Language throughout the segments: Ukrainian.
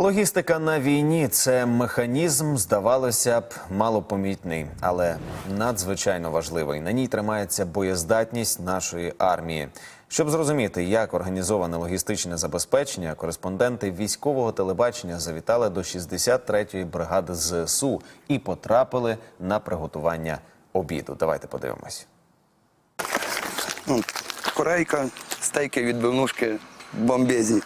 Логістика на війні це механізм, здавалося б, малопомітний, але надзвичайно важливий. На ній тримається боєздатність нашої армії. Щоб зрозуміти, як організоване логістичне забезпечення, кореспонденти військового телебачення завітали до 63-ї бригади ЗСУ і потрапили на приготування обіду. Давайте подивимось. Ну, корейка, стейки, відбивнушки, бомбезні.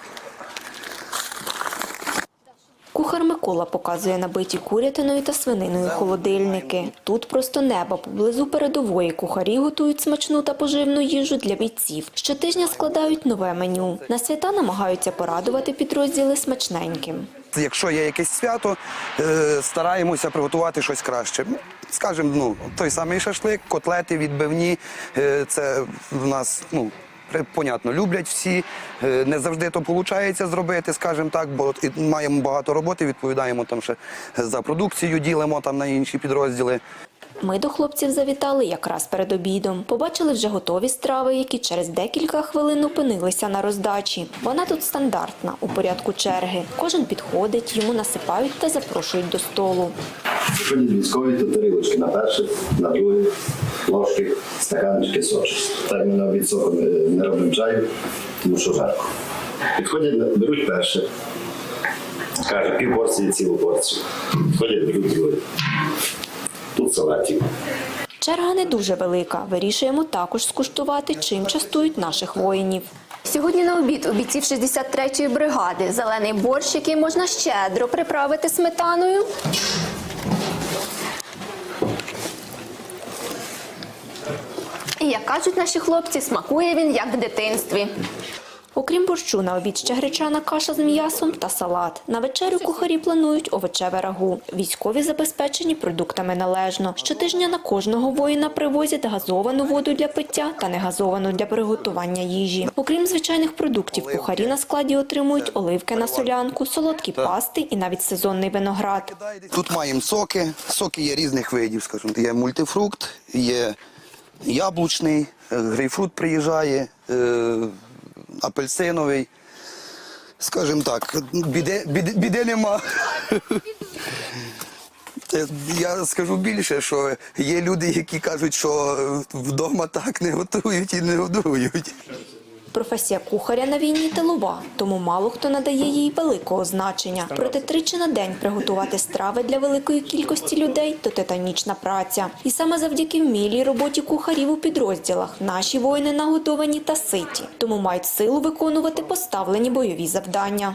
Кухар Микола показує набиті курятиною та свининою холодильники. Тут просто небо поблизу передової кухарі готують смачну та поживну їжу для бійців. Щотижня складають нове меню. На свята намагаються порадувати підрозділи смачненьким. Якщо є якесь свято, е, стараємося приготувати щось краще. Скажімо, ну, той самий шашлик, котлети відбивні. е, Це в нас, ну, понятно, люблять всі. Е, Не завжди то виходить зробити, скажімо так, бо маємо багато роботи, відповідаємо там ще за продукцію, ділимо там на інші підрозділи. Ми до хлопців завітали якраз перед обідом. Побачили вже готові страви, які через декілька хвилин опинилися на роздачі. Вона тут стандартна, у порядку черги. Кожен підходить, йому насипають та запрошують до столу. Військові, тарілочки на перше, на друге, ложки, стаканчики, сочок. Так ми на обід не, не робимо чаю, тому що жарко. Підходять, беруть перше, кажуть, пів порції, цілу порцію. Підходять, беруть друге. Тут салатів. Черга не дуже велика. Вирішуємо також скуштувати, чим частують наших воїнів. Сьогодні на обід у бійців 63-ї бригади зелений борщ, який можна щедро приправити сметаною. І як кажуть наші хлопці, смакує він як в дитинстві. Окрім борщу, на обід ще гречана каша з м'ясом та салат. На вечерю кухарі планують овочеве рагу. Військові забезпечені продуктами належно. Щотижня на кожного воїна привозять газовану воду для пиття та негазовану для приготування їжі. Окрім звичайних продуктів, кухарі на складі отримують оливки на солянку, солодкі пасти і навіть сезонний виноград. Тут маємо соки. Соки є різних видів, скажімо. Є мультифрукт, є яблучний, е, грейпфрут приїжджає, е, апельсиновий. Скажімо так, біди, біде, біде нема. Я скажу більше, що є люди, які кажуть, що вдома так не готують і не годують. Професія кухаря на війні тилова, тому мало хто надає їй великого значення. Проте тричі на день приготувати страви для великої кількості людей то титанічна праця. І саме завдяки вмілій роботі кухарів у підрозділах наші воїни нагодовані та ситі, тому мають силу виконувати поставлені бойові завдання.